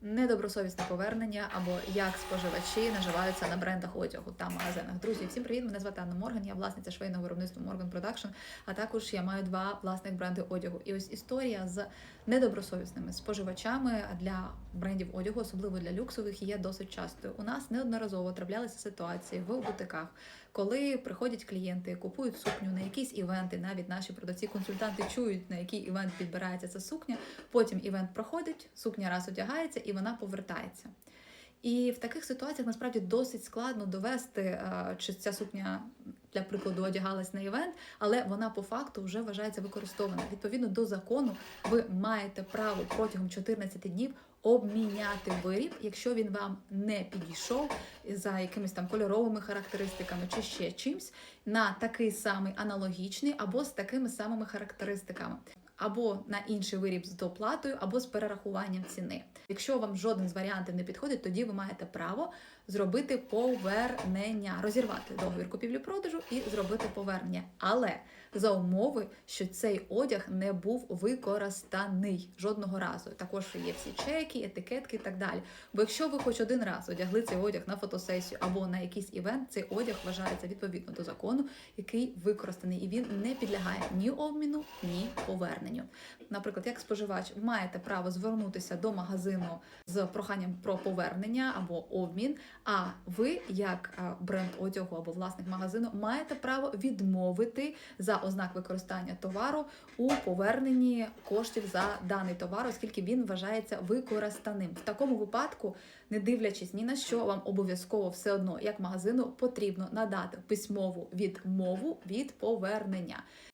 недобросовісне повернення або як споживачі наживаються на брендах одягу та магазинах. Друзі, всім привіт! Мене звати Анна Морган, я власниця швейного виробництва Morgan Production, а також я маю два власних бренди одягу. І ось історія з недобросовісними споживачами для брендів одягу, особливо для люксових, є досить частою. У нас неодноразово траплялися ситуації в бутиках, коли приходять клієнти, купують сукню на якісь івенти. Навіть наші продавці-консультанти чують, на який івент підбирається ця сукня. Потім івент проходить, сукня раз одягається і вона повертається. І в таких ситуаціях насправді досить складно довести, е, чи ця сукня для прикладу одягалась на івент, але вона по факту вже вважається використована. Відповідно до закону, ви маєте право протягом 14 днів обміняти виріб, якщо він вам не підійшов за якимись там кольоровими характеристиками чи ще чимсь, на такий самий аналогічний або з такими самими характеристиками. Або на інший виріб з доплатою, або з перерахуванням ціни. Якщо вам жоден з варіантів не підходить, тоді ви маєте право зробити повернення, розірвати договір купівлі-продажу і зробити повернення. Але за умови, що цей одяг не був використаний жодного разу. Також є всі чеки, етикетки і так далі. Бо якщо ви хоч один раз одягли цей одяг на фотосесію або на якийсь івент, цей одяг вважається відповідно до закону, який використаний, і він не підлягає ні обміну, ні поверненню. Наприклад, як споживач, маєте право звернутися до магазину з проханням про повернення або обмін. А ви, як е, бренд одягу або власник магазину, маєте право відмовити за ознак використання товару у поверненні коштів за даний товар, оскільки він вважається використаним. В такому випадку, не дивлячись ні на що, вам обов'язково все одно, як магазину, потрібно надати письмову відмову від повернення.